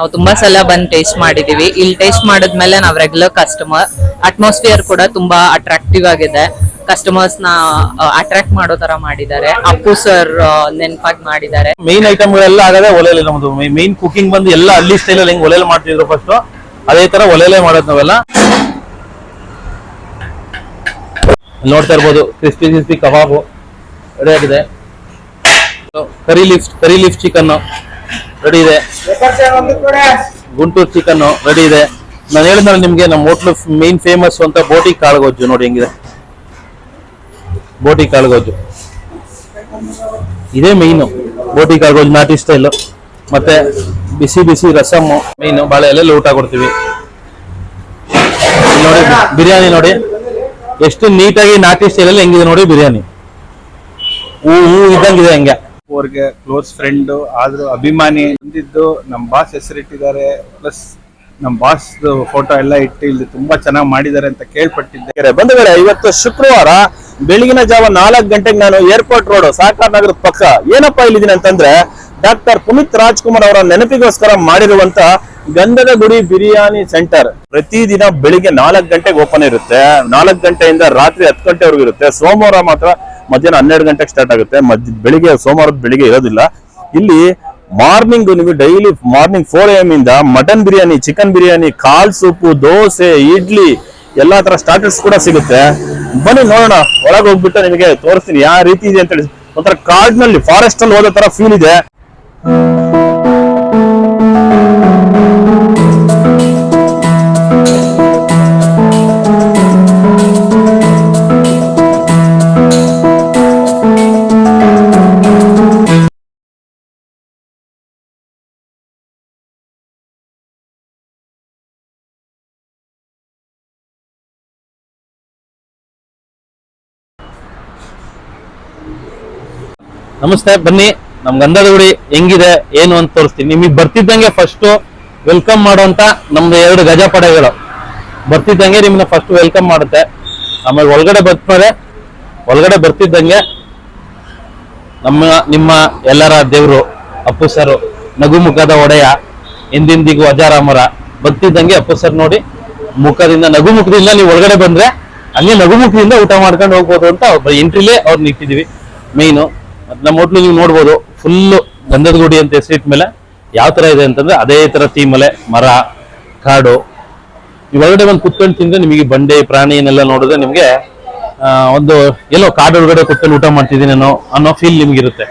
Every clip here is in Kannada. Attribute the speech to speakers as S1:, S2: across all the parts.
S1: ನಾವು ತುಂಬಾ ಸಲ ಬಂದ್ ಟೇಸ್ಟ್ ಮಾಡಿದೀವಿ. ಇಲ್ಲಿ ಟೇಸ್ಟ್ ಮಾಡಿದ್ಮೇಲೆ ನಾವ್ ರೆಗ್ಯುಲರ್ ಕಸ್ಟಮರ್ ಅಟ್ಮಾಸ್ಫಿಯರ್ ಕೂಡ ತುಂಬಾ ಅಟ್ರಾಕ್ಟಿವ್ ಆಗಿದೆ. ಕಸ್ಟಮರ್ಸ್ನ ಅಟ್ರಾಕ್ಟ್ ಮಾಡೋ ತರ ಮಾಡಿದ್ದಾರೆ. ಅಪ್ಪು ಸರ್ ನೆನಪಾಗಿ ಮಾಡಿದ್ದಾರೆ.
S2: ಮೇನ್ ಐಟಮ್ಗಳೆಲ್ಲ ಆಗದೆ ಒಲೆಯಲ್ಲಿ ನಮ್ದು. ಮೇನ್ ಕುಕಿಂಗ್ ಬಂದು ಎಲ್ಲ ಅಲ್ಲಿ ಸ್ಟೈಲ್ ಅಲ್ಲಿ ಹೆಂಗ್ ಒಲೆಯಲ್ಲಿ ಮಾಡ್ತಿದ್ರು ಫಸ್ಟ್ ಅದೇ ತರ ಒಲೆಯಲ್ಲೇ ಮಾಡೋದು ನಾವೆಲ್ಲ. ನೋಡ್ತಾ ಇರ್ಬೋದು ಕ್ರಿಸ್ಪಿ ಕ್ರಿಸ್ಪಿ ಕಬಾಬು ರೆಡಿ ಆಗಿದೆ. Curry leaf curry leaf chicken ready ಇದೆ. ಗುಂಟೂರು ಚಿಕನ್ ರೆಡಿ ಇದೆ. ನಾನು ಹೇಳಿದ್ರೆ ನಿಮ್ಗೆ ನಮ್ಮ ಹೋಟ್ಲು ಮೇನ್ ಫೇಮಸ್ ಅಂತ ಬೋಟಿ ಕಾಳುಗೊಜ್ಜು ನೋಡಿ ಹೆಂಗಿದೆ. ಬೋಟಿ ಕಾಳುಗೊಜ್ಜು ಇದೇ ಮೈನು ಬೋಟಿ ಕಾಳುಗೊಜ್ಜು ನಾಟಿ ಸ್ಟೈಲ್ ಮತ್ತೆ ಬಿಸಿ ಬಿಸಿ ರಸಮ್ಮು ಮೀನು ಬಾಳೆ ಎಲೆಲ್ಲ ಊಟ ಕೊಡ್ತೀವಿ. ನೋಡಿ ಬಿರಿಯಾನಿ ನೋಡಿ. ಎಷ್ಟು ನೀಟಾಗಿ ನಾಟಿ ಸ್ಟೈಲಲ್ಲಿ ಹೆಂಗಿದೆ ನೋಡಿ ಬಿರಿಯಾನಿ. ಹೂ ಹೂ ಇದ್ದಂಗಿದೆ ಹೆಂಗೆ.
S3: ಅವ್ರಿಗೆ ಕ್ಲೋಸ್ ಫ್ರೆಂಡ್ ಆದ್ರೂ ಅಭಿಮಾನಿ ಬಂದಿದ್ದು ನಮ್ಮ ಬಾಸ್ ಹೆಸರಿಟ್ಟಿದ್ದಾರೆ. ಪ್ಲಸ್ ನಮ್ಮ ಬಾಸ್ ಫೋಟೋ ಎಲ್ಲ ಇಟ್ಟು ಇಲ್ಲಿ ತುಂಬಾ ಚೆನ್ನಾಗಿ ಮಾಡಿದ್ದಾರೆ ಅಂತ ಕೇಳ್ಪಟ್ಟಿದ್ದೆ.
S4: ಬಂಧುಗಳೇ, ಇವತ್ತು ಶುಕ್ರವಾರ ಬೆಳಗಿನ ಜಾವ ನಾಲ್ಕು ಗಂಟೆಗೆ ನಾನು ಏರ್ಪೋರ್ಟ್ ರೋಡ್ ಸಾಕಾರ ನಗರದ ಪಕ್ಕ. ಏನಪ್ಪಾ ಇಲ್ಲಿದ್ದೀನಿ ಅಂತಂದ್ರೆ, ಡಾಕ್ಟರ್ ಪುನೀತ್ ರಾಜ್ಕುಮಾರ್ ಅವರ ನೆನಪಿಗೋಸ್ಕರ ಮಾಡಿರುವಂತ ಗಂಧದ ಗುಡಿ ಬಿರಿಯಾನಿ ಸೆಂಟರ್ ಪ್ರತಿದಿನ ಬೆಳಿಗ್ಗೆ ನಾಲ್ಕು ಗಂಟೆಗೆ ಓಪನ್ ಇರುತ್ತೆ. ನಾಲ್ಕು ಗಂಟೆಯಿಂದ ರಾತ್ರಿ ಹತ್ತು ಗಂಟೆವರೆಗೂ ಇರುತ್ತೆ. ಸೋಮವಾರ ಮಾತ್ರ ಮಧ್ಯಾಹ್ನ ಹನ್ನೆರಡು ಗಂಟೆಗೆ ಸ್ಟಾರ್ಟ್ ಆಗುತ್ತೆ. ಮಧ್ಯ, ಬೆಳಿಗ್ಗೆ, ಸೋಮವಾರದ ಬೆಳಿಗ್ಗೆ ಇರೋದಿಲ್ಲ. ಇಲ್ಲಿ ಮಾರ್ನಿಂಗ್ ನಿಮಗೆ daily morning four A M ಇಂದ ಮಟನ್ ಬಿರಿಯಾನಿ ಚಿಕನ್ ಬಿರಿಯಾನಿ, ಕಾಲ್ ಸೂಪು, ದೋಸೆ, ಇಡ್ಲಿ ಎಲ್ಲಾ ತರ ಸ್ಟಾರ್ಟರ್ಸ್ ಕೂಡ ಸಿಗುತ್ತೆ. ಬನ್ನಿ ನೋಡೋಣ. ಒಳಗೆ ಹೋಗ್ಬಿಟ್ಟು ನಿಮಗೆ ತೋರಿಸ್ತೀನಿ. ಯಾವ ರೀತಿ ಇದೆ ಅಂತ ಹೇಳಿ. ಒಂಥರ ಕಾಡ್ನಲ್ಲಿ ಫಾರೆಸ್ಟ್ ಅಲ್ಲಿ ಹೋದ ತರ ಫೀಲ್ ಇದೆ.
S2: ನಮಸ್ತೆ, ಬನ್ನಿ. ನಮ್ ಗಂಧದ ಗುಡಿ ಹೆಂಗಿದೆ, ಏನು ಅಂತ ತೋರಿಸ್ತೀನಿ. ನಿಮಗೆ ಬರ್ತಿದ್ದಂಗೆ ಫಸ್ಟ್ ವೆಲ್ಕಮ್ ಮಾಡುವಂತ ನಮ್ದು ಎರಡು ಗಜಪಡೆಗಳು ಬರ್ತಿದ್ದಂಗೆ ನಿಮ್ಮನ್ನ ಫಸ್ಟ್ ವೆಲ್ಕಮ್ ಮಾಡುತ್ತೆ. ಆಮೇಲೆ ಒಳಗಡೆ ಬರ್ತಾರೆ ಒಳಗಡೆ ಬರ್ತಿದ್ದಂಗೆ ನಮ್ಮ, ನಿಮ್ಮ ಎಲ್ಲರ ದೇವರು ಅಪ್ಪು ಸರ್ ನಗುಮುಖದ ಒಡೆಯ ಎಂದಿಂದಿಗೂ ಅಜಾರಾಮರ, ಬರ್ತಿದ್ದಂಗೆ ಅಪ್ಪು ಸರ್ ನೋಡಿ, ಮುಖದಿಂದ ನಗುಮುಖದಿಂದ ನೀವು ಒಳಗಡೆ ಬಂದ್ರೆ ಅಲ್ಲಿ ನಗುಮುಖದಿಂದ ಊಟ ಮಾಡ್ಕೊಂಡು ಹೋಗ್ಬೋದು ಅಂತ ಎಂಟ್ರಿಲೇ ಅವ್ರು ನಿಂತಿದೀವಿ ಮೇಯ್ನು ನಮ್ಮ ಹೋಟ್ಲು ನೀವು ನೋಡ್ಬೋದು ಫುಲ್ಲು ಗಂಧದ ಗುಡಿ ಅಂತ ಹೆಸರಿಟ್ಟ ಮೇಲೆ ಯಾವ ತರ ಇದೆ ಅಂತಂದ್ರೆ ಅದೇ ತರ ಥೀಮಲೆ ಮರ ಕಾಡು. ನೀವು ಒಳಗಡೆ ಬಂದು ಕುತ್ಕೊಂಡು ತಿಂದ್ರೆ ನಿಮಗೆ ಬಂಡೆ ಪ್ರಾಣಿ ಪ್ರಾಣಿಯನ್ನೆಲ್ಲ ನೋಡಿದ್ರೆ ನಿಮಗೆ ಒಂದು ಎಲ್ಲೋ ಕಾಡು ಒಳಗಡೆ ಕುತ್ಕೊಂಡು ಊಟ ಮಾಡ್ತಿದ್ದೀನಿ ಅನ್ನೋ ಅನ್ನೋ ಫೀಲ್ ನಿಮ್ಗಿರುತ್ತೆ.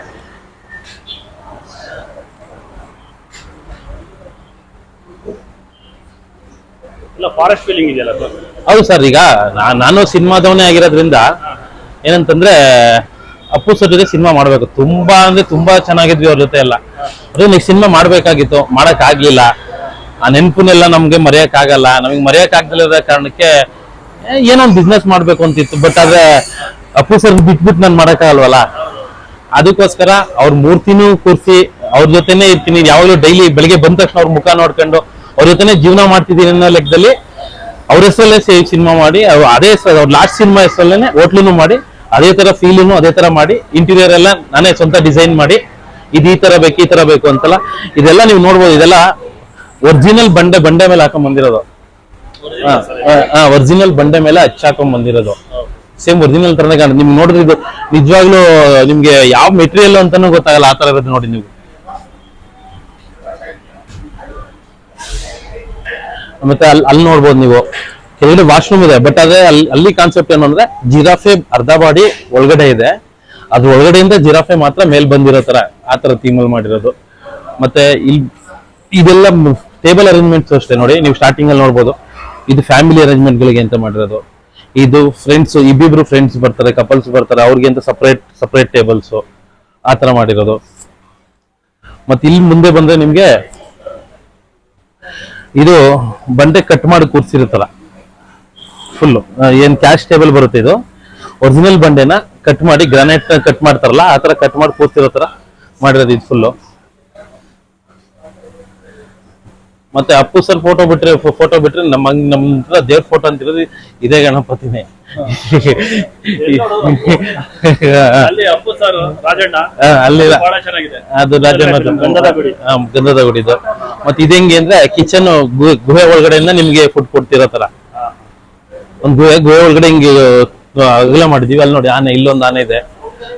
S3: ಫಾರೆಸ್ಟ್ ಫೀಲಿಂಗ್ ಇದೆಯಲ್ಲ
S2: ಹೌದು ಸರ್ ಈಗ ನಾನು ಸಿನಿಮಾದವನೇ ಆಗಿರೋದ್ರಿಂದ ಏನಂತಂದ್ರೆ ಅಪ್ಪು ಸರ್ ಜೊತೆ ಸಿನಿಮಾ ಮಾಡ್ಬೇಕು. ತುಂಬಾ ಅಂದ್ರೆ ತುಂಬಾ ಚೆನ್ನಾಗಿದ್ವಿ ಅವ್ರ ಜೊತೆ ಎಲ್ಲ. ಅದು ನೀವು ಸಿನಿಮಾ ಮಾಡ್ಬೇಕಾಗಿತ್ತು. ಮಾಡಕ್ ಆಗ್ಲಿಲ್ಲ ಆ ನೆನಪನ್ನೆಲ್ಲ ನಮ್ಗೆ ಮರೆಯಕ್ ಆಗಲ್ಲ ನಮಗೆ ಮರೆಯಕ್ ಆಗ್ದಿಲ್ಲದ ಕಾರಣಕ್ಕೆ ಏನೋ ಒಂದು ಬಿಸ್ನೆಸ್ ಮಾಡ್ಬೇಕು ಅಂತಿತ್ತು. ಬಟ್ ಆದ್ರೆ ಅಪ್ಪು ಸರ್ ಬಿಟ್ಬಿಟ್ಟು ನಾನು ಮಾಡಕ್ಕಾಗಲ್ವಲ್ಲ? ಅದಕ್ಕೋಸ್ಕರ ಅವ್ರ ಮೂರ್ತಿನೂ ಕೂರಿಸಿ, ಅವ್ರ ಜೊತೆನೆ ಇರ್ತೀನಿ. ಯಾವಾಗಲೂ ಡೈಲಿ ಬೆಳಿಗ್ಗೆ ಬಂದ ತಕ್ಷಣ ಅವ್ರ ಮುಖ ನೋಡ್ಕೊಂಡು ಅವ್ರ ಜೊತೆನೆ ಜೀವನ ಮಾಡ್ತಿದ್ದೀನಿ ಅನ್ನೋ ಲೆಕ್ಕದಲ್ಲಿ ಅವ್ರ ಹೆಸರಲ್ಲೇ ಸೇವ್ ಸಿನಿಮಾ ಮಾಡಿ ಅದೇ ಅವ್ರ ಲಾಸ್ಟ್ ಸಿನಿಮಾ ಹೆಸರಲ್ಲೇ ಹೋಟ್ಲೂ ಮಾಡಿ ಅದೇ ತರ ಫೀಲಿಂಗು ಅದೇ ತರ ಮಾಡಿ ಇಂಟೀರಿಯರ್ ಎಲ್ಲ ನಾನೇ ಸ್ವಂತ ಡಿಸೈನ್ ಮಾಡಿ, ಇದು ಈ ತರ ಬೇಕು, ಈ ತರ ಬೇಕು ಅಂತಲ್ಲ, ಇದೆಲ್ಲ ನೀವು ನೋಡ್ಬೋದು, ಇದೆಲ್ಲ ಒರಿಜಿನಲ್ ಬಂಡೆ ಬಂಡೆ ಮೇಲೆ ಹಾಕೊಂಡ್ ಬಂದಿರೋದು. ಒರಿಜಿನಲ್ ಬಂಡೆ ಮೇಲೆ ಹಚ್ಚಾಕೊಂಡ್ ಬಂದಿರೋದು. ಸೇಮ್ ಒರಿಜಿನಲ್ ತರನೇ ಕಾಣ ನಿಮ್ಗೆ ನೋಡಿದ್ರೆ ಇದು ನಿಜವಾಗ್ಲೂ ನಿಮ್ಗೆ ಯಾವ ಮೆಟೀರಿಯಲ್ ಅಂತಾನೂ ಗೊತ್ತಾಗಲ್ಲ, ಆ ತರ ಇರೋದು ನೋಡಿ ನೀವು ಮತ್ತೆ ಅಲ್ಲಿ ಅಲ್ಲಿ ನೋಡ್ಬೋದು ನೀವು. ಕೆಳಗಡೆ ವಾಶ್ರೂಮ್ ಇದೆ. ಬಟ್ ಅದೇ ಅಲ್ಲಿ ಅಲ್ಲಿ ಕಾನ್ಸೆಪ್ಟ್ ಏನು ಅಂದ್ರೆ ಜಿರಾಫೆ ಅರ್ಧ ಬಾಡಿ ಒಳಗಡೆ ಇದೆ. ಅದು ಒಳಗಡೆಯಿಂದ ಜಿರಾಫೆ ಮಾತ್ರ ಮೇಲ್ ಬಂದಿರೋ ತರ, ಆ ತರ ಥೀಮಲ್ಲಿ ಮಾಡಿರೋದು. ಮತ್ತೆ ಇಲ್ಲಿ ಇದೆಲ್ಲ ಟೇಬಲ್ ಅರೇಂಜ್ಮೆಂಟ್ಸ್ ಅಷ್ಟೇ ನೋಡಿ. ನೀವು ಸ್ಟಾರ್ಟಿಂಗ್ ಅಲ್ಲಿ ನೋಡ್ಬೋದು. ಇದು ಫ್ಯಾಮಿಲಿ ಅರೇಂಜ್ಮೆಂಟ್ ಗಳಿಗೆ ಅಂತ ಮಾಡಿರೋದು. ಇದು ಫ್ರೆಂಡ್ಸ್ ಇಬ್ಬಿಬ್ರು ಫ್ರೆಂಡ್ಸ್ ಬರ್ತಾರೆ ಕಪಲ್ಸ್ ಬರ್ತಾರೆ, ಅವ್ರಿಗೆ ಅಂತ ಸಪ್ರೇಟ್ ಸಪ್ರೇಟ್ ಟೇಬಲ್ಸ್ ಆ ತರ ಮಾಡಿರೋದು. ಮತ್ತೆ ಇಲ್ಲಿ ಮುಂದೆ ಬಂದ್ರೆ ನಿಮ್ಗೆ ಇದು ಬಂಡೆ ಕಟ್ ಮಾಡಿ ಕೂರ್ಸಿರುತ್ತಲ್ಲ ಫುಲ್ಲು ಏನ್ ಕ್ಯಾಶ್ ಟೇಬಲ್ ಬರುತ್ತೆ ಇದು? ಒರಿಜಿನಲ್ ಬಂಡೆನ ಕಟ್ ಮಾಡಿ ಗ್ರಾನೈಟ್ ಕಟ್ ಮಾಡ್ತಾರಲ್ಲ ಆ ತರ ಕಟ್ ಮಾಡಿ ಕೂರ್ತಿರೋ ತರ ಮಾಡಿರೋದು ಇದು ಫುಲ್ಲು ಮತ್ತೆ ಅಪ್ಪು ಸರ್ ಫೋಟೋ ಬಿಟ್ರೆ ಫೋಟೋ ಬಿಟ್ರೆ ನಮ್ಮ ಹತ್ರ ದೇವ್ರ ಫೋಟೋ ಅಂತಿರೋದು ಇದೇ ಗಣಪತಿನೇ.
S3: ಅಲ್ಲಿ ರಾಜಣ್ಣ
S2: ಅದು
S3: ಗಂಧದ ಗುಡಿ.
S2: ಇದು ಮತ್ತೆ ಇದು ಹೆಂಗೆ ಅಂದ್ರೆ ಕಿಚನ್ ಗುಹೆ ಒಳಗಡೆಯಿಂದ ನಿಮ್ಗೆ ಫುಡ್ ಕೊಡ್ತಿರೋ ತರ ಒಂದ್ ಗುಹೆ ಗುಹೆ ಒಳಗಡೆ ಹಿಂಗೆ ಅಗಲ ಮಾಡಿದೀವಿ. ಅಲ್ಲಿ ನೋಡಿ ಆನೆ ಇಲ್ಲೊಂದು ಆನೆ ಇದೆ.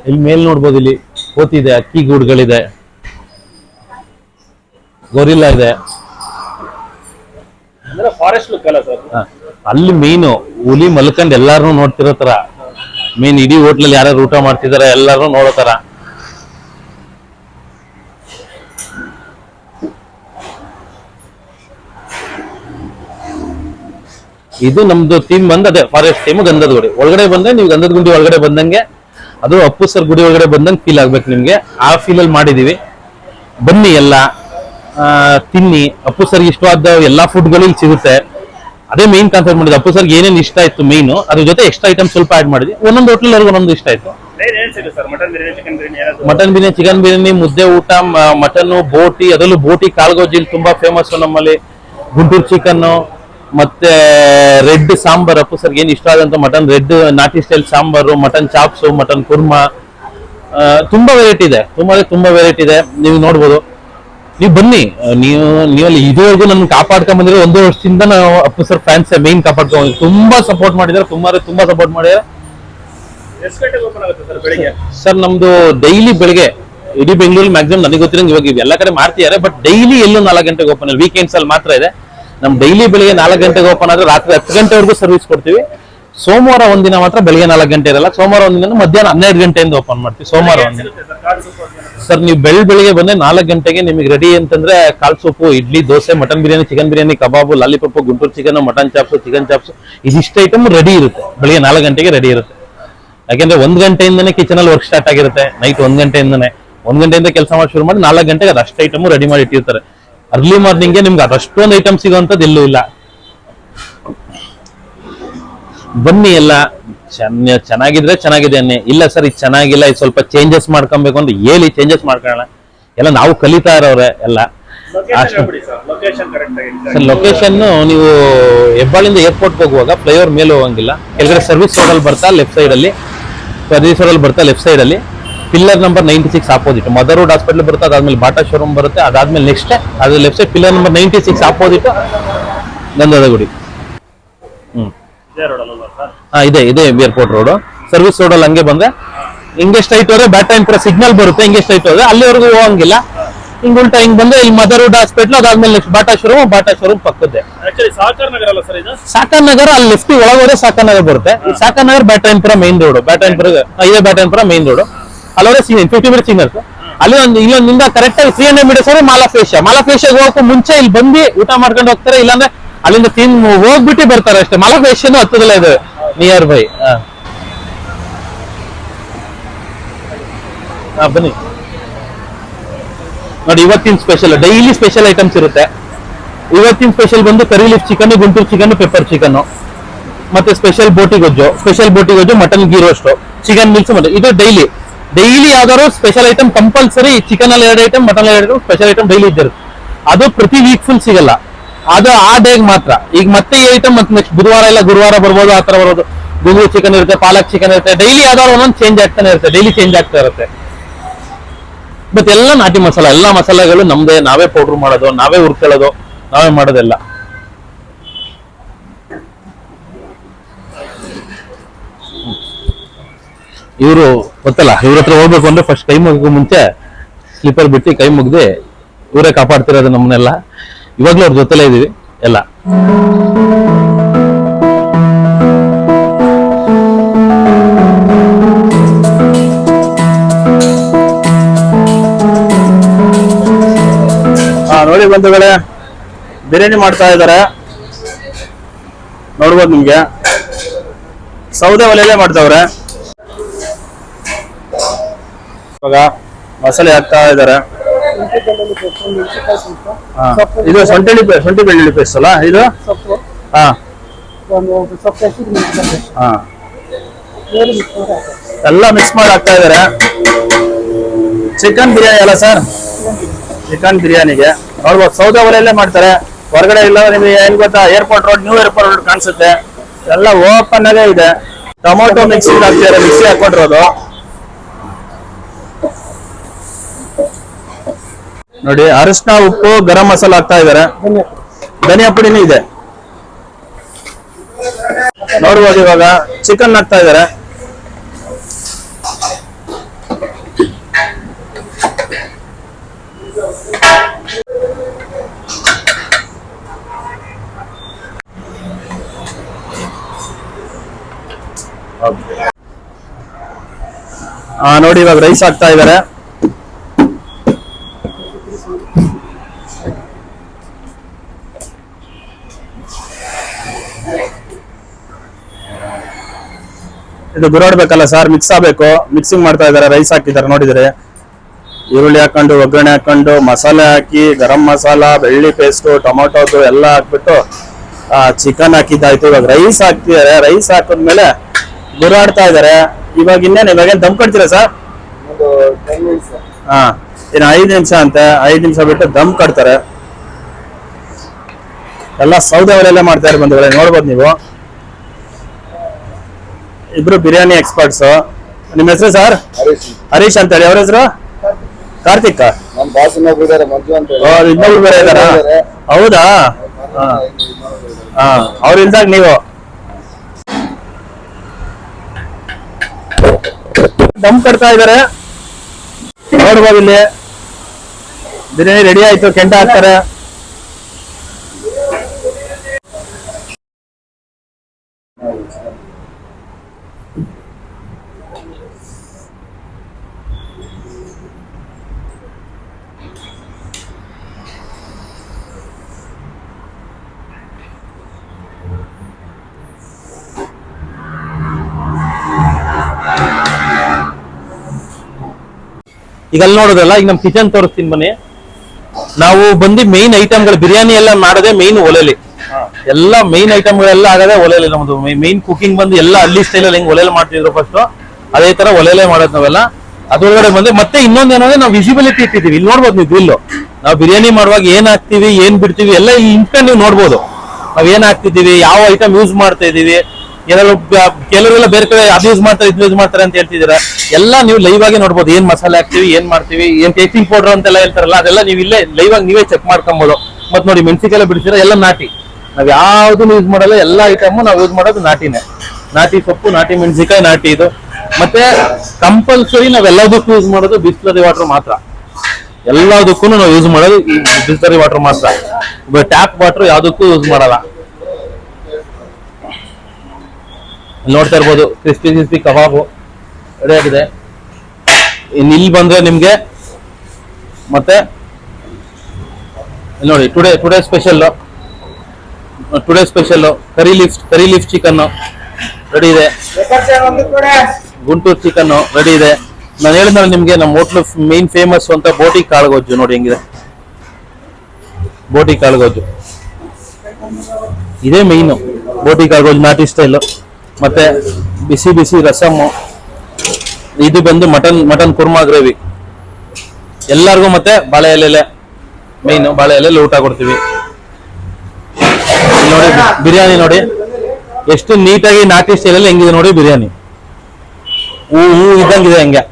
S2: ಇಲ್ಲಿ ಮೇಲ್ ನೋಡ್ಬೋದು ಇಲ್ಲಿ. ಕೋತಿ ಇದೆ ಅಕ್ಕಿ ಗೂಡುಗಳಿದೆ. ಗೊರಿಲ್ಲ ಇದೆ.
S4: ಅಲ್ಲಿ
S2: ಮೀನು ಹುಲಿ ಮಲ್ಕಂಡ್ ಎಲ್ಲಾರು ನೋಡ್ತಿರೋ ತರ. ಮೀನ್ ಇಡೀ ಹೋಟ್ಲಲ್ಲಿ ಯಾರ್ಯಾರು ಊಟ ಮಾಡ್ತಿದಾರೆ ಎಲ್ಲಾರು ನೋಡೋ ತರ. ಇದು ನಮ್ದು ಥೀಮ್ ಬಂದ್ ಅದೇ ಫಾರೆಸ್ಟ್ ಥೀಮ್ ಗಂಧದ ಗುಡಿ. ಒಳಗಡೆ ಬಂದ್ರೆ ನೀವು ಗಂಧದ ಗುಂಡಿ ಒಳಗಡೆ ಬಂದಂಗೆ ಅದು ಅಪ್ಪು ಸರ್ ಗುಡಿ ಒಳಗಡೆ ಬಂದಂಗೆ ಫೀಲ್ ಆಗ್ಬೇಕು ನಿಮ್ಗೆ. ಆ ಫೀಲ್ ಅಲ್ಲಿ ಮಾಡಿದೀವಿ. ಬನ್ನಿ ಎಲ್ಲ ತಿನ್ನಿ. ಅಪ್ಪು ಸರ್ಗೆ ಇಷ್ಟವಾದ ಎಲ್ಲಾ ಫುಡ್ಗಳು ಇಲ್ಲಿ ಸಿಗುತ್ತೆ. ಅದೇ ಮೇನ್ ಕಾನ್ಸೆಪ್ಟ್ ಮಾಡಿದ್ದು ಅಪ್ಪು ಸರ್ಗೆ ಏನೇನು ಇಷ್ಟ ಆಯ್ತು ಮೈನು ಅದ್ರ ಜೊತೆ ಎಕ್ಸ್ಟ್ರಾ ಐಟಮ್ ಸ್ವಲ್ಪ ಆಡ್ ಮಾಡಿದ್ವಿ. ಒಂದೊಂದು ಹೋಟ್ಲಲ್ಲಿ ಒಂದೊಂದು ಇಷ್ಟ ಆಯ್ತು.
S4: ಮಟನ್ ಬಿರಿಯಾನಿ ಚಿಕನ್ ಬಿರಿಯಾನಿ
S2: ಮುದ್ದೆ ಊಟ ಮಟನ್ ಬೋಟಿ, ಅದರಲ್ಲೂ ಬೋಟಿ ಕಾಲ್ಗೋಜಿಲ್ ತುಂಬಾ ಫೇಮಸ್ ನಮ್ಮಲ್ಲಿ. ಗುಂಟೂರ್ ಚಿಕನ್ ಮತ್ತೆ ರೆಡ್ ಸಾಂಬಾರ್ ಅಪ್ಪು ಸರ್ ಏನು ಇಷ್ಟ ಆದಂತ ಮಟನ್? ರೆಡ್ ನಾಟಿ style sambar mutton chops mutton korma. ತುಂಬಾ ವೆರೈಟಿ ಇದೆ. ತುಂಬಾ ತುಂಬಾ ವೆರೈಟಿ ಇದೆ. ನೀವು ನೋಡ್ಬೋದು. ನೀವು ಬನ್ನಿ. ನೀವು ನೀವಲ್ಲಿ ಇದುವರೆಗೂ ನನ್ನ ಕಾಪಾಡ್ಕೊಂಡ್ ಬಂದಿರೋ ಒಂದು ವರ್ಷದಿಂದ ನಾವು ಅಪ್ಪು ಸರ್ ಫ್ಯಾನ್ಸ್ ಮೇನ್ ಕಾಪಾಡ್ಕೊಂಡ್. ತುಂಬಾ ಸಪೋರ್ಟ್ ಮಾಡಿದ್ದಾರೆ. ತುಂಬಾ ತುಂಬಾ ಸಪೋರ್ಟ್ ಮಾಡಿದ್ದಾರೆ.
S4: ಸರ್ ಬೆಳಿಗ್ಗೆ?
S2: ಸರ್ ನಮ್ದು ಡೈಲಿ ಬೆಳಿಗ್ಗೆ ಇಡೀ ಬೆಂಗಳೂರು ಮ್ಯಾಕ್ಸಿಮಮ್ ನನಗೆ ಗೊತ್ತಿರೋ ಇವಾಗ ಎಲ್ಲ ಕಡೆ ಮಾಡ್ತಿದ್ದಾರೆ ಬಟ್ ಡೈಲಿ ಎಲ್ಲೂ ನಾಲ್ಕು ಗಂಟೆಗೆ ಓಪನ್ ವೀಕೆಂಡ್ಸ್ ಅಲ್ಲಿ ಮಾತ್ರ ಇದೆ. ನಮ್ ಡೈಲಿ ಬೆಳಿಗ್ಗೆ ನಾಲ್ಕು ಗಂಟೆಗೆ ಓಪನ್ ಆದ್ರೆ ರಾತ್ರಿ ಹತ್ತು ಗಂಟೆವರೆಗೂ ಸರ್ವಿಸ್ ಕೊಡ್ತೀವಿ. ಸೋಮವಾರ ಒಂದಿನ ಮಾತ್ರ ಬೆಳಿಗ್ಗೆ ನಾಲ್ಕು ಗಂಟೆ ಇರಲ್ಲ ಸೋಮವಾರ ಒಂದಿನ ಮಧ್ಯಾಹ್ನ ಹನ್ನೆರಡು ಗಂಟೆಯಿಂದ ಓಪನ್ ಮಾಡ್ತೀವಿ ಸೋಮವಾರ ಒಂದಿನ.
S4: ಸರ್
S2: ನೀವು ಬೆಳ್ ಬೆಳಿಗ್ಗೆ ಬಂದ್ರೆ ನಾಲ್ಕು ಗಂಟೆಗೆ ನಿಮಗೆ ರೆಡಿ ಅಂತಂದ್ರೆ ಕಾಲ್ soup idli dosa mutton biryani chicken biryani kebab lollipop Guntur chicken mutton chops chicken chops ಇದಿಷ್ಟು ಐಟಮ್ ರೆಡಿ ಇರುತ್ತೆ. ಬೆಳಿಗ್ಗೆ ನಾಲ್ಕು ಗಂಟೆಗೆ ರೆಡಿ ಇರುತ್ತೆ. ಯಾಕೆಂದ್ರೆ ಒಂದ್ ಗಂಟೆಯಿಂದನೇ ಕಿಚನ್ ಅಲ್ಲಿ ವರ್ಕ್ ಸ್ಟಾರ್ಟ್ ಆಗಿರುತ್ತೆ ನೈಟ್ ಒಂದ್ ಗಂಟೆಯಿಂದನೇ. ಒಂದ್ ಗಂಟೆಯಿಂದ ಕೆಲಸ ಮಾಡಿ ಶುರು ಮಾಡಿ ನಾಲ್ಕು ಗಂಟೆಗೆ ಅದಷ್ಟು ಐಟಮ್ ರೆಡಿ ಮಾಡಿ ಇಟ್ಟಿರ್ತಾರೆ. ಅರ್ಲಿ ಮಾರ್ನಿಂಗ್ ನಿಮ್ಗೆ ಅದಷ್ಟೊಂದು ಐಟಮ್ ಸಿಗುವಂತದ್ದು ಎಲ್ಲೂ ಇಲ್ಲ. ಬನ್ನಿ ಎಲ್ಲ. ಚೆನ್ನ ಚೆನ್ನಾಗಿದ್ರೆ ಚೆನ್ನಾಗಿದೆ ಅನ್ನಿ. ಇಲ್ಲ ಸರ್ ಇದು ಚೆನ್ನಾಗಿಲ್ಲ ಇದು ಸ್ವಲ್ಪ ಚೇಂಜಸ್ ಮಾಡ್ಕೊಬೇಕು ಅಂತ ಹೇಳಿ ಚೇಂಜಸ್ ಮಾಡ್ಕೊಳ್ಳೋಣ. ಎಲ್ಲ ನಾವು ಕಲಿತಾ ಇರೋರೆ ಎಲ್ಲ.
S4: Sir location correct
S2: sir location ನೀವು ಹೆಬ್ಬಾಳಿಂದ ಏರ್ಪೋರ್ಟ್ ಹೋಗುವಾಗ ಫ್ಲೈಓವರ್ ಮೇಲೆ ಹೋಗಂಗಿಲ್ಲ. ಕೆಳಗಡೆ ಸರ್ವಿಸ್ ರೋಡಲ್ಲಿ ಬರ್ತಾ ಲೆಫ್ಟ್ ಸೈಡ್ ಅಲ್ಲಿ. ಸರ್ವಿಸ್ ರೋಡಲ್ಲಿ ಬರ್ತಾ ಲೆಫ್ಟ್ ಸೈಡ್ ಅಲ್ಲಿ. Pillar number ninety six opposite mother road hospital ಬರುತ್ತೆ ಅದಾದ್ಮೇಲೆ ಬಾಟಾ ಶೋರೂಮ್ ಬರುತ್ತೆ ಅದಾದ್ಮೇಲೆ ನೆಕ್ಸ್ಟ್ ಅದ್ರ left side pillar number ninety six opposite Gandhada Gudi hmm
S4: ಇದೇ
S2: ಹಾ ಇದೆ ಇದೆ ಏರ್ಪೋರ್ಟ್ ರೋಡ್ ಸರ್ವಿಸ್ ರೋಡ್ ಅಲ್ಲಿ ಹಂಗೆ ಬಂದ್ರೆ ಹಿಂಗೆ ಸ್ಟ್ರೈಟ್ ಹೋದ್ರೆ ಬ್ಯಾಟಾ ಸಿಗ್ನಲ್ ಬರುತ್ತೆ ಹಿಂಗೆ ಸ್ಟ್ರೈಟ್ ಹೋದ್ರೆ ಅಲ್ಲಿವರೆಗೂ ಹೋಗಂಗಿಲ್ಲ. ಹಿಂಗ್ ಉಲ್ಟಾ ಹಿಂಗ್ ಬಂದ್ರೆ ಇಲ್ಲಿ ಮದರ್ ರೋಡ್ ಹಾಸ್ಪಿಟಲ್ ಅದಾದ್ಮೇಲೆ next Bata showroom Bata showroom ಪಕ್ಕದ್ದೆ. Soccer Nagar ಅಲ್ಲಿ ಲೆಫ್ಟ್ ಒಳಗೋದ್ರೆ ಸಾಕರ್ ನಗರ ಬರುತ್ತೆ. ಸಾಕರ್ ನಗರ ಬ್ಯಾಟನ್ಪುರ ಮೈನ್ ರೋಡ್ ಬ್ಯಾಟನ್ಪುರ ಇದೇ ಬ್ಯಾಟನ್ಪುರ ಮೈನ್ ರೋಡ್ ಅಲ್ಲೋದ್ರೆ ಸಿಗ್ನಲ್ ಫಿಫ್ಟಿ ಮೀಟರ್ ಸಿಗ್ನಲ್ ಅಲ್ಲಿ ಒಂದು ಇಲ್ಲೊಂದಿಂದ ಕರೆಕ್ಟ್ ಆಗಿ ತ್ರೀ ಹಂಡ್ರೆಡ್ ಮೀಟರ್ಸ್ ಅಂದ್ರೆ ಮಾಲಾಫೇಶ ಮಾಲಾಫೇಶಿಯಾಗ ಹೋಗಕ್ಕೂ ಮುಂಚೆ ಇಲ್ಲಿ ಬಂದು ಊಟ ಮಾಡ್ಕೊಂಡು ಹೋಗ್ತಾರೆ, ಇಲ್ಲಾಂದ್ರೆ ಅಲ್ಲಿಂದ ತಿನ್, ಹೋಗ್ಬಿಟ್ಟು ಬರ್ತಾರೆ ಅಷ್ಟೇ. ಮಾಲಾಫೇಶಿಯಾನು ಹತ್ತದಲ್ಲ ಇದೆ ನಿಯರ್ ಬೈ ಬನ್ನಿ. ನೋಡಿ, ಇವತ್ತಿನ ಸ್ಪೆಷಲ್ ಡೈಲಿ ಸ್ಪೆಷಲ್ ಐಟಮ್ಸ್ ಇರುತ್ತೆ. ಇವತ್ತಿನ ಸ್ಪೆಷಲ್ ಬಂದು curry leaf chicken Guntur chicken pepper chicken ಮತ್ತೆ ಸ್ಪೆಷಲ್ ಬೋಟಿ ಗೊಜ್ಜು. ಸ್ಪೆಷಲ್ ಬೋಟಿ ಗೊಜ್ಜು mutton ghee roast chicken meals ಮತ್ತೆ, ಇದು ಡೈಲಿ ಡೈಲಿ ಯಾವ್ದಾದ್ರು ಸ್ಪೆಷಲ್ ಐಟಮ್ ಕಂಪಲ್ಸರಿ ಚಿಕನ್ ಅಲ್ಲಿ ಎರಡು ಐಟಮ್ ಮಟನ್ ಎರಡು ಸ್ಪೆಷಲ್ ಐಟಮ್ ಡೈಲಿ ಇದ್ದಿರುತ್ತೆ. ಅದು ಪ್ರತಿ ವೀಕ್ ಫುಲ್ ಸಿಗಲ್ಲ. ಅದು ಆ ಡೇಗ್ ಮಾತ್ರ? ಈಗ ಮತ್ತೆ ಈ ಐಟಮ್ ಮತ್ತೆ ನೆಕ್ಸ್ಟ್ ಬುಧವಾರ ಇಲ್ಲ, ಗುರುವಾರ ಬರ್ಬೋದು ಆ ತರ ಬರೋದು ಚಿಕನ್ ಇರುತ್ತೆ, ಪಾಲಕ್ ಚಿಕನ್ ಇರುತ್ತೆ ಡೈಲಿ ಯಾವ್ದಾದ್ರು ಒಂದೊಂದು ಚೇಂಜ್ ಆಗ್ತಾನೆ ಇರುತ್ತೆ ಡೈಲಿ ಚೇಂಜ್ ಆಗ್ತಾ ಇರುತ್ತೆ. ಬಟ್ ಎಲ್ಲ ನಾಟಿ ಮಸಾಲ, ಎಲ್ಲ ಮಸಾಲೆಗಳು ನಮ್ದೇ, ನಾವೇ ಪೌಡರ್ ಮಾಡೋದು, ನಾವೇ ಹುರ್ಕೊಳ್ಳೋದು, ನಾವೇ ಮಾಡೋದೆಲ್ಲ. ಇವರು ಗೊತ್ತಲ್ಲ, ಇವ್ರ ಹತ್ರ ಹೋಗ್ಬೇಕು ಅಂದ್ರೆ ಫಸ್ಟ್ ಕೈ ಮುಗಿಗೂ ಮುಂಚೆ ಸ್ಲಿಪ್ಪರ್ ಬಿಟ್ಟು ಕೈ ಮುಗ್ದೆ ಇವರೇ ಕಾಪಾಡ್ತಿರೋದು ನಮ್ಮನ್ನೆಲ್ಲ. ಇವಾಗ್ಲೂ ಅವ್ರ ಜೊತೆಲೇ ಇದೀವಿ, ಎಲ್ಲ.
S4: ನೋಡಿ ಬಂಧುಗಳೇ, ಬಿರಿಯಾನಿ ಮಾಡ್ತಾ ಇದ್ದಾರೆ ನೋಡ್ಬೋದು ನಿಮ್ಗೆ. ಸೌದೆ ಒಲೆಯಲ್ಲೇ ಮಾಡ್ತಾವ್ರೆ. ಇವಾಗ ಮಸಾಲೆ ಹಾಕ್ತಾ ಇದ್ದಾರೆ. ಇದು ಶುಂಠಿ ಸೊಂಟಿ ಬೆಳ್ಳುಳ್ಳಿ ಪೇಸ್ಟ್ ಅಲ್ಲ? ಇದು? ಹಾ. ಹಾ. ಎಲ್ಲ ಮಿಕ್ಸ್ ಮಾಡಿ ಹಾಕ್ತಾ ಇದಾರೆ ಚಿಕನ್ ಬಿರಿಯಾನಿ ಅಲ್ಲ ಸರ್ ಚಿಕನ್ ಬಿರಿಯಾನಿಗೆ. ನೋಡ್ಬೋದು ಸೌದೆ ಒಲೆಯಲ್ಲೇ ಮಾಡ್ತಾರೆ. ಹೊರಗಡೆ ಇಲ್ಲ, ನಿಮಗೆ ಏನ್ ಗೊತ್ತಾ? Airport road new airport road ಕಾಣಿಸುತ್ತೆ. ಎಲ್ಲ ಓಪನ್ ಆಗೇ ಇದೆ. ಟೊಮೊಟೊ ಮಿಕ್ಸಿ ಹಾಕ್ತಿದ್ದಾರೆ ಮಿಕ್ಸಿ ಹಾಕೊಂಡಿರೋದು. ನೋಡಿ ಅರಿಶಿನ ಉಪ್ಪು ಗರಂ ಮಸಾಲ ಹಾಕ್ತಾ ಇದಾರೆ ಧನಿಯಾ. ಪುಡಿನೂ ಇದೆ. ನೋಡ್ಬೋದು ಇವಾಗ ಚಿಕನ್ ಹಾಕ್ತಾ ಇದಾರೆ ಆ ನೋಡಿ ಇವಾಗ ರೈಸ್ ಹಾಕ್ತಾ ಇದಾರೆ ಇದು ಗುರಾಡ್ಬೇಕಲ್ಲ ಸರ್ ಮಿಕ್ಸ್ ಆಗ್ಬೇಕು. ಮಿಕ್ಸಿಂಗ್ ಮಾಡ್ತಾ ಇದಾರೆ ರೈಸ್ ಹಾಕಿದ್ದಾರೆ ನೋಡಿದ್ರೆ. ಈರುಳ್ಳಿ ಹಾಕೊಂಡು ಒಗ್ಗರಣೆ ಹಾಕೊಂಡು ಮಸಾಲೆ ಹಾಕಿ ಗರಂ ಮಸಾಲ ಬೆಳ್ಳಿ ಪೇಸ್ಟು ಟೊಮೊಟೊದು ಎಲ್ಲ ಹಾಕ್ಬಿಟ್ಟು ಚಿಕನ್ ಹಾಕಿದ್ದಾಯ್ತು. ಇವಾಗ ರೈಸ್ ಹಾಕ್ತಿದ್ದಾರೆ. ರೈಸ್ ಹಾಕಿದ್ಮೇಲೆ ಗುರಾಡ್ತಾ ಇದಾರೆ ಇವಾಗ ಇನ್ನೇನು ಇವಾಗ ಏನ್ ದಮ್ ಕಟ್ತೀರಾ ಸರ್ ಹಾ. ಇನ್ನು ಐದು ನಿಮಿಷ ಅಂತ ಐದು ನಿಮಿಷ ಬಿಟ್ಟು ದಮ್ ಕಟ್ತಾರೆ. ಎಲ್ಲ ಸೌದೆ ಮಾಡ್ತಾರೆ ಬಂಧುಗಳೇ ನೋಡ್ಬೋದು ನೀವು. ಇಬ್ರು ಬಿರಿಯಾನಿ ಎಕ್ಸ್ಪರ್ಟ್ಸ್ ನಿಮ್ಮ ಹೆಸರು ಸರ್? ಹರೀಶ್. ಅಂತ ಹೇಳಿ ಅವ್ರ ಹೆಸರು? ಕಾರ್ತಿಕ್.
S5: ಇನ್ನೊಬ್ರು
S4: ಬೇರೆ ಇದಾರಾ? ಹೌದಾ? ಅವ್ರು ಇಲ್ದಾಗ ನೀವು? ದಮ್ ಕಟ್ತಾ ಇದಾರೆ. ನೋಡ್ಬೋದು ಇಲ್ಲಿ. ಬಿರಿಯಾನಿ ರೆಡಿ ಆಯ್ತು ಕೆಂಡ ಹಾಕ್ತಾರೆ.
S2: ಈಗ ಅಲ್ಲಿ ನೋಡೋದಲ್ಲ ಈಗ ನಮ್ ಕಿಚನ್ ತೋರಿಸ್ತೀನಿ ಬನ್ನಿ. ನಾವು ಬಂದು ಮೈನ್ ಐಟಮ್ಗಳು ಬಿರಿಯಾನಿ ಎಲ್ಲ ಮಾಡದೆ ಮೈನ್ ಒಲೆಲಿ. ಎಲ್ಲ ಮೈನ್ ಐಟಮ್ಗಳೆಲ್ಲ ಆಗದೆ ಒಲೆಲಿ ನಮ್ದು. ಮೇನ್ ಕುಕಿಂಗ್ ಬಂದು ಎಲ್ಲ ಹಳ್ಳಿ ಸ್ಟೈಲಲ್ಲಿ ಹೆಂಗ್ ಒಲೆಲಿ ಮಾಡ್ತಿದ್ರು ಫಸ್ಟ್ ಅದೇ ತರ ಒಲೆಲೆ ಮಾಡೋದು ನಾವೆಲ್ಲ. ಅದ್ರೊಳಗಡೆ ಬಂದು ಮತ್ತೆ ಇನ್ನೊಂದ್ ಏನಂದ್ರೆ ನಾವು ವಿಸಿಬಿಲಿಟಿ ಇಟ್ಟಿದ್ದೀವಿ. ಇಲ್ಲಿ ನೋಡ್ಬೋದು ನೀವು ಗ್ರಿಲ್ಲು ನಾವು ಬಿರಿಯಾನಿ ಮಾಡುವಾಗ ಏನ್ ಹಾಕ್ತಿವಿ, ಏನ್ ಬಿಡ್ತೀವಿ, ಎಲ್ಲ ಇಲ್ಲಿ ಇನ್ಸ್ಟೆಂಟ್ ನೀವು ನೋಡ್ಬೋದು. ನಾವ್ ಏನ್ ಹಾಕ್ತಿದ್ದೀವಿ, ಯಾವ ಐಟಮ್ ಯೂಸ್ ಮಾಡ್ತಾ ಇದೀವಿ ಬ- ಕೆಲವರೆಲ್ಲ ಬೇರೆ ಕಡೆ ಅದು ಯೂಸ್ ಮಾಡ್ತಾರೆ, ಇದು ಯೂಸ್ ಮಾಡ್ತಾರೆ ಅಂತ ಹೇಳ್ತಿದ್ದೀರಾ? ಎಲ್ಲ ನೀವು ಲೈವ್ ಆಗಿ ನೋಡ್ಬೋದು. ಏನ್ ಮಸಾಲೆ ಹಾಕ್ತಿವಿ, ಏನ್ ಮಾಡ್ತೀವಿ, ಏನ್ ಟೇಸ್ಟಿಂಗ್ ಪೌಡರ್ ಅಂತೆಲ್ಲ ಹೇಳ್ತಾರಲ್ಲ, ಅದೆಲ್ಲ ನೀವು ಇಲ್ಲೇ ಲೈವ್ ಆಗಿ ನೀವೇ ಚೆಕ್ ಮಾಡ್ಕೊಬೋದು. ಮತ್ತೆ ನೋಡಿ ಮೆಣಸಿಕಾಯಿ ಬಿಡಿಸಿದ್ರೆ ಎಲ್ಲ ನಾಟಿ. ನಾವ್ ಯಾವ್ದು ಯೂಸ್ ಮಾಡಲ್ಲ, ಎಲ್ಲ ಐಟಮ್ ನಾವು ಯೂಸ್ ಮಾಡೋದು ನಾಟಿನೇ. ನಾಟಿ ಸೊಪ್ಪು, ನಾಟಿ ಮೆಣಸಿಕಾಯಿ ನಾಟಿ ಇದು. ಮತ್ತೆ ಕಂಪಲ್ಸರಿ ನಾವೆಲ್ಲದಕ್ಕೂ ಯೂಸ್ ಮಾಡೋದು ಬಿಸ್ಲರಿ ವಾಟರ್ ಮಾತ್ರ. ಎಲ್ಲದಕ್ಕೂ ನಾವು ಯೂಸ್ ಮಾಡೋದು ಬಿಸ್ಲರಿ ವಾಟರ್ ಮಾತ್ರ. ಟ್ಯಾಪ್ ವಾಟರ್ ಯಾವ್ದಕ್ಕೂ ಯೂಸ್ ಮಾಡಲ್ಲ ಇಲ್ಲಿ ನೋಡ್ತಾ ಇರ್ಬೋದು. ಕ್ರಿಸ್ಪಿ ಕ್ರಿಸ್ಪಿ ಕಬಾಬು ರೆಡಿ ಆಗಿದೆ. ಇನ್ನು ಇಲ್ಲಿ ಬಂದ್ರೆ ನಿಮ್ಗೆ ಮತ್ತೆ ನೋಡಿ today today special today special curry leaf curry leaf chicken ready ಇದೆ. ಗುಂಟೂರ್ ಚಿಕನ್ ರೆಡಿ ಇದೆ. ನಾನು ಹೇಳಿದ್ರೆ ನಿಮ್ಗೆ ನಮ್ಮ ಹೋಟ್ಲು ಮೇನ್ ಫೇಮಸ್ ಅಂತ ಬೋಟಿ ಕಾಳುಗೊಜ್ಜು ನೋಡಿ ಹೆಂಗಿದೆ. ಬೋಟಿ ಕಾಳುಗೊಜ್ಜು ಇದೇ ಮೇಯ್ನು ಬೋಟಿ ಕಾಳುಗೊಜ್ಜು ನಾಟಿ ಸ್ಟೈಲ್ ಮತ್ತೆ ಬಿಸಿ ಬಿಸಿ ರಸಮ್ಮು ಇದು ಬಂದು ಮಟನ್ ಮಟನ್ ಕುರ್ಮಾ ಗ್ರೇವಿ. ಎಲ್ಲರಿಗೂ ಮತ್ತೆ ಬಾಳೆ ಎಲೆಲೆ ಮೀನು ಬಾಳೆ ಎಲೆಲೆ ಊಟ ಕೊಡ್ತೀವಿ. ನೋಡಿ ಬಿರಿಯಾನಿ ನೋಡಿ. ಎಷ್ಟು ನೀಟಾಗಿ ನಾಟಿ ಸ್ಟೈಲಲ್ಲಿ ಹೆಂಗಿದೆ ನೋಡಿ ಬಿರಿಯಾನಿ. ಹೂ ಹೂ ಇದ್ದಂಗಿದೆ ಹೆಂಗೆ.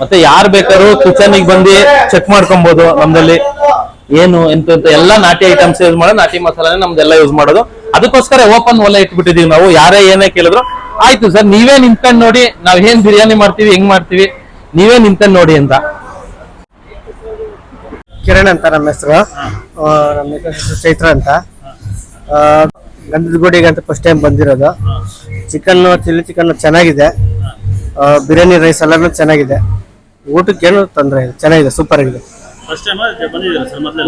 S2: ಮತ್ತೆ ಯಾರು ಬೇಕಾದ್ರೂ ಕಿಚನ್ ಬಂದು ಚೆಕ್ ಮಾಡ್ಕೊಬಹುದು ನಮ್ದಲ್ಲಿ. ಏನು, ಎಂತ ಎಲ್ಲ ನಾಟಿ ಐಟಮ್ಸ್ ಯೂಸ್ ಮಾಡೋದು, ನಾಟಿ ಮಸಾಲೆ ನಮ್ದೆಲ್ಲ ಯೂಸ್ ಮಾಡೋದು. ಅದಕ್ಕೋಸ್ಕರ ಓಪನ್ ಒಲೆ ಇಟ್ಬಿಟ್ಟಿದೀವಿ ನಾವು, ಯಾರೇ ಏನೇ ಕೇಳಿದ್ರು. ಆಯ್ತು ಸರ್, ನೀವೇ ನಿಂತ್ಕೊಂಡ್ ನೋಡಿ, ನಾವ್ ಏನ್ ಬಿರಿಯಾನಿ ಮಾಡ್ತೀವಿ, ಹೆಂಗ್ ಮಾಡ್ತೀವಿ, ನೀವೇ ನಿಂತ್ಕೊಂಡು ನೋಡಿ ಅಂತ.
S5: ಕಿರಣ್ ಅಂತ ನಮ್ಮ ಹೆಸರು. ನಮ್ಮ ಹೆಸರು ಚೈತ್ರ ಅಂತ. ಗಂಧದ ಗುಡಿಗೆ ಅಂತ ಫಸ್ಟ್ ಟೈಮ್ ಬಂದಿರೋದು. ಚಿಕನ್ ಚಿಲ್ಲಿ ಚಿಕನ್ ಚೆನ್ನಾಗಿದೆ. ಬಿರಿಯಾನಿ ರೈಸ್ ಎಲ್ಲಾನು ಚೆನ್ನಾಗಿದೆ. ಊಟಕ್ಕೆ ಏನು ತೊಂದರೆ ಇಲ್ಲ ಚೆನ್ನಾಗಿದೆ ಸೂಪರ್ ಆಗಿದೆ.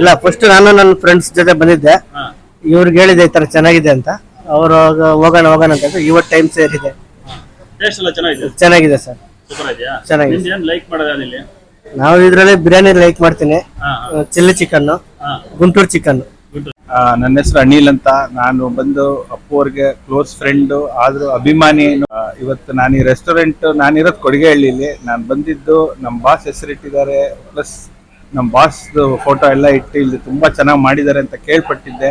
S5: ಇಲ್ಲ ಫಸ್ಟ್ ನಾನು ನನ್ನ ಫ್ರೆಂಡ್ಸ್ ಜೊತೆ ಬಂದಿದ್ದೆ. ಇವ್ರಿಗೆ ಹೇಳಿದೆ ಈ ತರ ಚೆನ್ನಾಗಿದೆ ಅಂತ. ಅವರು ಹೋಗೋಣ ಹೋಗೋಣ ಅಂತ ಹೇಳಿದ್ರು. ಇವತ್ತು ಟೈಮ್ ಸೇರಿದೆ.
S6: ಟೇಸ್ಟ್ ಎಲ್ಲ ಚೆನ್ನಾಗಿದೆ?
S5: ಚೆನ್ನಾಗಿದೆ ಸರ್.
S6: ಸೂಪರ್ ಇದೆಯಾ
S5: ಚೆನ್ನಾಗಿದೆ.
S6: ನಿಮ್ದು ಏನ್ ಲೈಕ್ ಮಾಡೋದು ಇಲ್ಲಿ
S5: ನಾವು ಇದರಲ್ಲಿ ಬಿರಿಯಾನಿ ಲೈಕ್ ಮಾಡ್ತೀನಿ.
S6: ಹಾ
S5: chilli chicken
S6: Guntur
S5: Guntur chicken
S3: ನನ್ನ ಹೆಸರು ಅನಿಲ್ ಅಂತ. ನಾನು ಬಂದು ಅಪ್ಪು ಅವ್ರಿಗೆ ಕ್ಲೋಸ್ ಫ್ರೆಂಡ್, ಆದರೂ ಅಭಿಮಾನಿ. ಇವತ್ತು ನಾನು ಈ ರೆಸ್ಟೋರೆಂಟ್ ನಾನಿರೋದು ಕೊಡುಗೆಹಳ್ಳಿಲಿ. ನಾನು ಬಂದಿದ್ದು ನಮ್ಮ ಬಾಸ್ ಹೆಸರಿಟ್ಟಿದ್ದಾರೆ, ಪ್ಲಸ್ ನಮ್ಮ ಬಾಸ್ ಫೋಟೋ ಎಲ್ಲ ಇಟ್ಟು ಇಲ್ಲಿ ತುಂಬಾ ಚೆನ್ನಾಗಿ ಮಾಡಿದ್ದಾರೆ ಅಂತ ಕೇಳ್ಪಟ್ಟಿದ್ದೆ.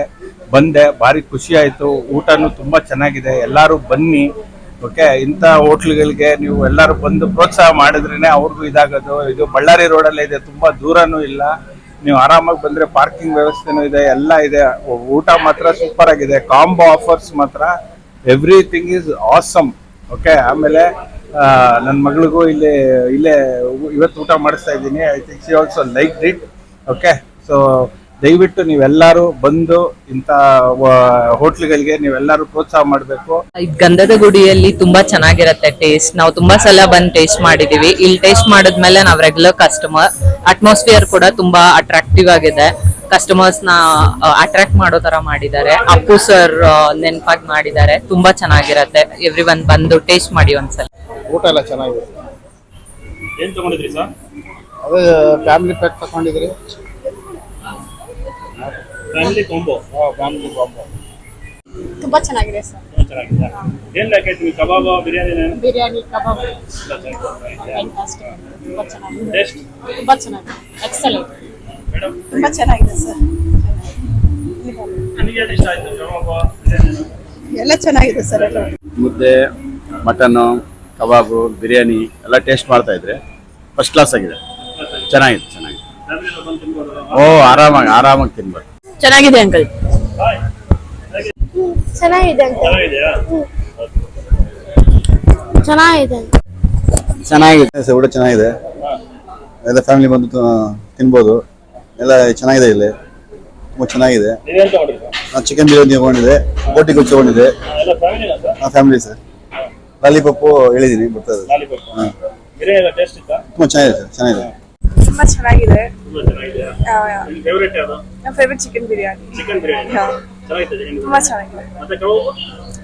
S3: ಬಂದೆ, ಭಾರಿ ಖುಷಿ ಆಯಿತು. ಊಟನೂ ತುಂಬ ಚೆನ್ನಾಗಿದೆ. ಎಲ್ಲರೂ ಬನ್ನಿ. ಓಕೆ, ಇಂಥ ಹೋಟ್ಲ್ಗಳಿಗೆ ನೀವು ಎಲ್ಲರೂ ಬಂದು ಪ್ರೋತ್ಸಾಹ ಮಾಡಿದ್ರೇ ಅವ್ರಿಗೂ ಇದಾಗೋದು. ಇದು ಬಳ್ಳಾರಿ ರೋಡಲ್ಲೇ ಇದೆ, ತುಂಬ ದೂರನೂ ಇಲ್ಲ. ನೀವು ಆರಾಮಾಗಿ ಬಂದ್ರೆ ಪಾರ್ಕಿಂಗ್ ವ್ಯವಸ್ಥೆನೂ ಇದೆ, ಎಲ್ಲ ಇದೆ. ಊಟ ಮಾತ್ರ ಸೂಪರ್ ಆಗಿದೆ. ಕಾಂಬೋ ಆಫರ್ಸ್ ಮಾತ್ರ. ಎವ್ರಿಥಿಂಗ್ ಈಸ್ ಆಸಮ್ ಓಕೆ ಆಮೇಲೆ ನನ್ನ ಮಗಳಿಗೂ ಇಲ್ಲಿ, ಇಲ್ಲೇ, ಇವತ್ತು ಊಟ ಮಾಡಿಸ್ತಾ ಇದ್ದೀನಿ. I think she also like it okay so ದಯವಿಟ್ಟು ನೀವೆಲ್ಲರೂ ಬಂದು ಇಂಥ ಹೋಟ್ಲ್ಗಳಿಗೆ ನೀವೆಲ್ಲರೂ ಪ್ರೋತ್ಸಾಹ ಮಾಡಬೇಕು.
S1: ಈ ಗಂಧದ ಗುಡಿಯಲ್ಲಿ ತುಂಬಾ ಚೆನ್ನಾಗಿರತ್ತೆ ಟೇಸ್ಟ್ ನಾವು ತುಂಬಾ ಸಲ ಬಂದು ಟೇಸ್ಟ್ ಮಾಡಿದೀವಿ. ಇಲ್ಲಿ ಟೇಸ್ಟ್ ಮಾಡಿದ್ಮೇಲೆ ನಾವು ರೆಗ್ಯುಲರ್ ಕಸ್ಟಮರ್ ಅಟ್ಮಾಸ್ಫಿಯರ್ ಕೂಡ ತುಂಬಾ ಅಟ್ರಾಕ್ಟಿವ್ ಆಗಿದೆ. ಕಸ್ಟಮರ್ಸ್ನ ಅಟ್ರಾಕ್ಟ್ ಮಾಡೋ ತರ ಮಾಡಿದ್ದಾರೆ. ಅಪ್ಪು ಸರ್ ನೆನಪಾಗಿ ಮಾಡಿದ್ದಾರೆ. ತುಂಬಾ ಚೆನ್ನಾಗಿರತ್ತೆ. ಎವ್ರಿ ಒನ್ ಬಂದು ಟೇಸ್ಟ್ ಮಾಡಿ ಒಂದ್ಸಲ.
S7: ಊಟ ಎಲ್ಲ ಚೆನ್ನಾಗಿದೆ.
S6: ಏನ್ ತಗೊಂಡಿದ್ರಿ ಸರ್
S7: ಅದೇ ಫ್ಯಾಮಿಲಿ ಪ್ಯಾಕ್ ತಗೊಂಡಿದ್ರಿ.
S6: ಫ್ಯಾಮಿಲಿ ಕಾಂಬೋ
S7: ಫ್ಯಾಮಿಲಿ ಕಾಂಬೋ
S8: ತುಂಬಾ ಚೆನ್ನಾಗಿದೆ ಸರ್.
S6: ಚೆನ್ನಾಗಿದೆ. ಏನ್ ಲೆಕ್ಕ ನೀವು ಕಬಾಬ್ ಬಿರಿಯಾನಿ
S8: ಬಿರಿಯಾನಿ ಕಬಾಬ್. ತುಂಬಾ ಚೆನ್ನಾಗಿದೆ.
S6: ಟೇಸ್ಟ್
S8: ತುಂಬಾ ಚೆನ್ನಾಗಿದೆ. ಎಕ್ಸಲೆಂಟ್
S6: ಮೇಡಮ್
S8: ತುಂಬಾ ಚೆನ್ನಾಗಿದೆ ಸರ್.
S6: ನನಗೆ ಇಷ್ಟ ಆಯ್ತು? ಕಬಾಬ್ ಬಿರಿಯಾನಿ
S8: ಎಲ್ಲ ಚೆನ್ನಾಗಿದೆ ಸರ್. ಎಲ್ಲ
S9: ಮುದ್ದೆ ಮಟನ್ನು ಕಬಾಬು ಬಿರಿಯಾನಿ ಎಲ್ಲ ಟೇಸ್ಟ್ ಮಾಡ್ತಾ ಇದ್ರೆ ಫಸ್ಟ್ ಕ್ಲಾಸ್ ಆಗಿದೆ. ಚೆನ್ನಾಗಿದೆ ಚೆನ್ನಾಗಿದೆ. ಓ ಆರಾಮಾಗಿ ಆರಾಮಾಗಿ ತಿನ್ಬೋದು.
S8: ಚೆನ್ನಾಗಿದೆ ಅಂಕಲ್.
S10: ಚೆನ್ನಾಗಿದೆ ಚೆನ್ನಾಗಿದೆ
S9: ಚೆನ್ನಾಗಿದೆ. ಊಟ ಚೆನ್ನಾಗಿದೆ. ಎಲ್ಲ ಫ್ಯಾಮಿಲಿ ಬಂದು ತಿನ್ಬೋದು. ಎಲ್ಲ ಚೆನ್ನಾಗಿದೆ ಇಲ್ಲಿ. ತುಂಬ ಚೆನ್ನಾಗಿದೆ. ನಾನು ಚಿಕನ್ ಬಿರಿಯಾನಿ ತಗೊಂಡಿದೆ ಬೋಟಿ ಗೊಜ್ಜು ತಗೊಂಡಿದೆ
S6: ಎಲ್ಲ ಫ್ಯಾಮಿಲಿನಾ ಸರ್?
S9: ಆ ಫ್ಯಾಮಿಲಿ ಸರ್. ಲಾಲಿಪಪ್ಪು ಹೇಳಿದ್ದೀನಿ ಬರ್ತದೆ
S6: ಲಾಲಿಪಾಪ್
S9: ತುಂಬ ಚೆನ್ನಾಗಿದೆ ಸರ್ ಚೆನ್ನಾಗಿದೆ.
S8: ತುಂಬಾ ಚೆನ್ನಾಗಿದೆ. ನನ್ನ favourite chicken biryani
S6: chicken biryani ಚೆನ್ನಾಗಿದೆ ಚಿಕನ್
S8: ತುಂಬಾ ಚೆನ್ನಾಗಿದೆ.
S6: ಮತ್ತೆ ಕಬಾಬ್?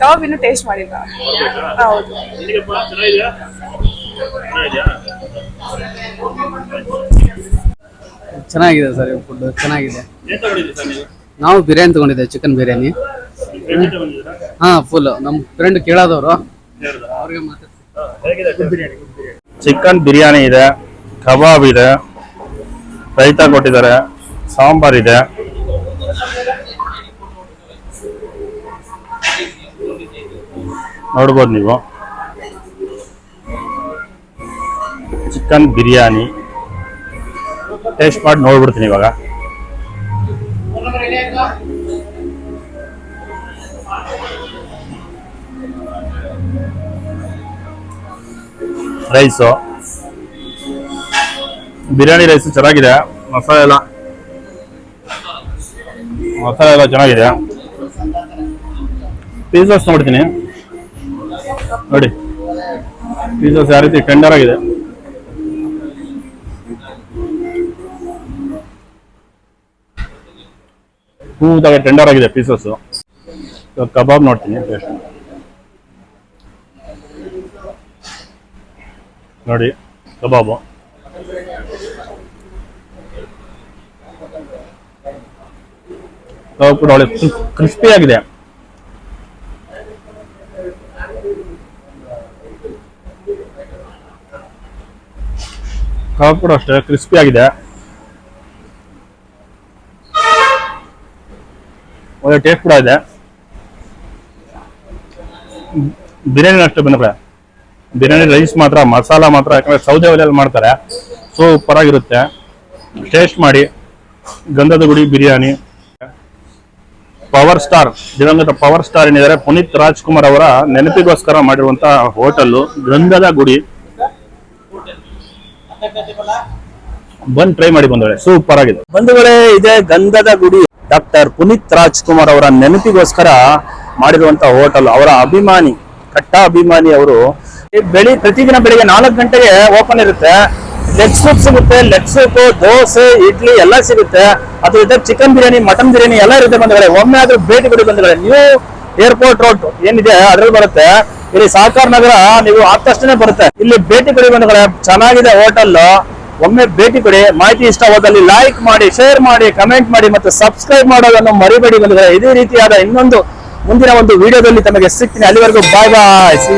S8: ಕಬಾಬ್ ಇನ್ನೂ ಟೇಸ್ಟ್ ಮಾಡಿಲ್ಲ. ಹೌದು.
S6: ನಿನಗಪ್ಪ ಚೆನ್ನಾಗಿದೆಯಾ? ಚೆನ್ನಾಗಿದೆಯಾ?
S5: ಚೆನ್ನಾಗಿದೆ ಸರ್ ಫುಡ್ ಚೆನ್ನಾಗಿದೆ.
S6: ನೀವು?
S5: ಬಿರಿಯಾನಿ ತಗೊಂಡಿದ್ದೇವೆ ಚಿಕನ್ ಬಿರಿಯಾನಿ ಹಾಂ ಫುಲ್ ನಮ್ಮ ಫ್ರೆಂಡ್ ಕೇಳೋದವರು? ಅವ್ರಿಗೆ?
S2: ಚಿಕನ್ ಬಿರಿಯಾನಿ ಇದೆ ಕಬಾಬ್ ಇದೆ ರೈತ ಕೊಟ್ಟಿದ್ದಾರೆ. ಸಾಂಬಾರ್ ಇದೆ. ನೋಡ್ಬೋದು ನೀವು. ಚಿಕನ್ ಬಿರಿಯಾನಿ ಟೇಸ್ಟ್ ಮಾಡಿ ನೋಡ್ಬಿಡ್ತೀನಿ ಇವಾಗ. ರೈಸು ಬಿರಿಯಾನಿ ರೈಸು ಚೆನ್ನಾಗಿದೆ. ಮಸಾಲೆ ಎಲ್ಲ. ಮಸಾಲೆ ಎಲ್ಲ ಚೆನ್ನಾಗಿದೆ. ಪೀಸಸ್ ನೋಡ್ತೀನಿ. ನೋಡಿ. ಪೀಸಸ್ ಯಾವ ರೀತಿ ಟೆಂಡರ್ ಆಗಿದೆ. ಸ್ಮೂತಾಗಿ ಟೆಂಡರ್ ಆಗಿದೆ ಪೀಸಸ್ ಕಬಾಬ್ ನೋಡ್ತೀನಿ ಟೇಸ್ಟ್ ನೋಡಿ, ಕಬಾಬು. ಕೂಡ ಒಳ್ಳೆ ಕ್ರಿಸ್ಪಿ ಆಗಿದೆ. ಕಬಾಬ್ ಕೂಡ ಅಷ್ಟೇ ಕ್ರಿಸ್ಪಿ ಆಗಿದೆ. ಒಳ್ಳೆ ಟೇಸ್ಟ್ ಕೂಡ ಇದೆ. ಬಿರಿಯಾನಿ ಅಷ್ಟೇ ಬಂದ್ರೆ ಬಿರಿಯಾನಿ ರೈಸ್ ಮಾತ್ರ, ಮಸಾಲ ಮಾತ್ರ, ಯಾಕಂದ್ರೆ ಸೌದೆ ಒಲೆಯಲ್ಲಿ ಮಾಡ್ತಾರೆ. ಸೂಪರ್ ಆಗಿರುತ್ತೆ. ಟೇಸ್ಟ್ ಮಾಡಿ, ಗಂಧದ ಗುಡಿ, ಬಿರಿಯಾನಿ. ಪವರ್ ಸ್ಟಾರ್, ದಿವಂಗತ ಪವರ್ ಸ್ಟಾರ್ ಏನಿದ್ದಾರೆ, ಪುನೀತ್ ರಾಜ್ಕುಮಾರ್ ಅವರ ನೆನಪಿಗೋಸ್ಕರ ಮಾಡಿರುವಂತ ಹೋಟೆಲ್ ಗಂಧದ ಗುಡಿ. ಬಂದ್ ಟ್ರೈ ಮಾಡಿ ಬಂದಳೆ ಸೂಪರ್ ಆಗಿದೆ.
S4: ಬಂಧುಗಳೇ, ಇದೆ ಗಂಧದ ಗುಡಿ. ಡಾಕ್ಟರ್ ಪುನೀತ್ ರಾಜ್ಕುಮಾರ್ ಅವರ ನೆನಪಿಗೋಸ್ಕರ ಮಾಡಿರುವಂತ ಹೋಟೆಲ್. ಅವರ ಅಭಿಮಾನಿ, ಕಟ್ಟ ಅಭಿಮಾನಿ ಅವರು ಬೆಳಿ, ಪ್ರತಿದಿನ ಬೆಳಿಗ್ಗೆ ನಾಲ್ಕು ಗಂಟೆಗೆ ಓಪನ್ ಇರುತ್ತೆ. ಲೆಗ್ ಸೂಪ್ ಸಿಗುತ್ತೆ ಲೆಗ್ ಸೂಪ್ ದೋಸೆ, ಇಡ್ಲಿ ಎಲ್ಲ ಸಿಗುತ್ತೆ. ಅದ್ರ ಜೊತೆ ಚಿಕನ್ ಬಿರಿಯಾನಿ ಮಟನ್ ಬಿರಿಯಾನಿ ಎಲ್ಲ ಇರುತ್ತೆ ಬಂಧುಗಳೇ. ಒಮ್ಮೆ ಆದ್ರೂ ಭೇಟಿ ಕೊಡಿ ಬಂಧುಗಳೇ. ನ್ಯೂ ಏರ್ಪೋರ್ಟ್ ರೋಡ್ ಏನಿದೆ, ಅದ್ರಲ್ಲಿ ಬರುತ್ತೆ. ಇಲ್ಲಿ ಸಹಕಾರ ನಗರ, ನೀವು ಆದ ತಕ್ಷಣ ಬರುತ್ತೆ. ಇಲ್ಲಿ ಭೇಟಿ ಕೊಡಿ ಬಂಧುಗಳೇ. ಚೆನ್ನಾಗಿದೆ ಹೋಟೆಲ್ ಒಮ್ಮೆ ಭೇಟಿ ಕೊಡಿ. ಮಾಹಿತಿ ಇಷ್ಟ ಹೋದಲ್ಲಿ ಲೈಕ್ ಮಾಡಿ ಶೇರ್ ಮಾಡಿ ಕಮೆಂಟ್ ಮಾಡಿ ಮತ್ತೆ ಸಬ್ಸ್ಕ್ರೈಬ್ ಮಾಡೋದನ್ನು ಮರಿಬೇಡಿ ಬಂಧುಗಳೇ. ಇದೇ ರೀತಿಯಾದ ಇನ್ನೊಂದು ಮುಂದಿನ ಒಂದು ವಿಡಿಯೋದಲ್ಲಿ ತಮಗೆ ಸಿಗ್ತೀನಿ. ಅಲ್ಲಿವರೆಗೂ ಬಾಯ್ ಬಾಯ್ ಸಿ